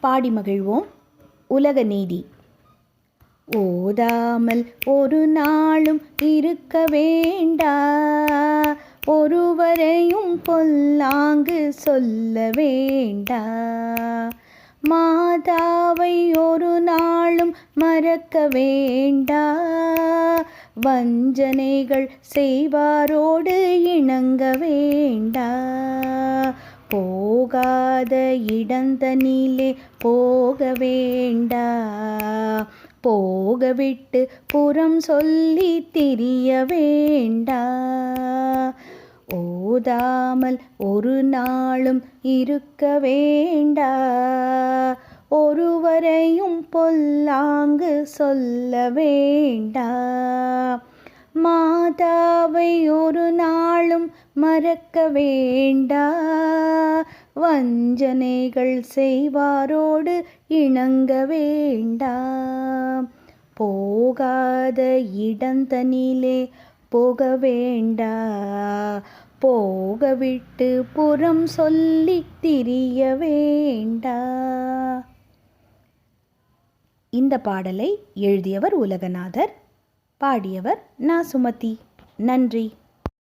பாடி மகிழ்வோம். உலக நீதி. ஓதாமல் ஒரு நாளும் இருக்க வேண்டா. ஒருவரையும் பொல்லாங்கு சொல்ல வேண்டா. மாதாவை ஒரு நாளும் மறக்க வேண்டா. வஞ்சனைகள் செய்வாரோடு இணங்க வேண்டா. போகாத இடந்தனிலே போக வேண்டா. போக விட்டு புறம் சொல்லி திரிய வேண்டா. ஓதாமல் ஒரு நாளும் இருக்க வேண்டா. ஒருவரையும் பொல்லாங்கு சொல்ல வேண்டா. மாதாவை ஒரு நாளும் மறக்க வேண்டா. வஞ்சனைகள் செய்வாரோடு இணங்க வேண்டா போகாத இடந்தனிலே போக வேண்டா. போக விட்டு புறம் சொல்லி திரிய வேண்டா. இந்த பாடலை எழுதியவர் உலகநாதர் பாடியவர் நா சுமதி நன்றி.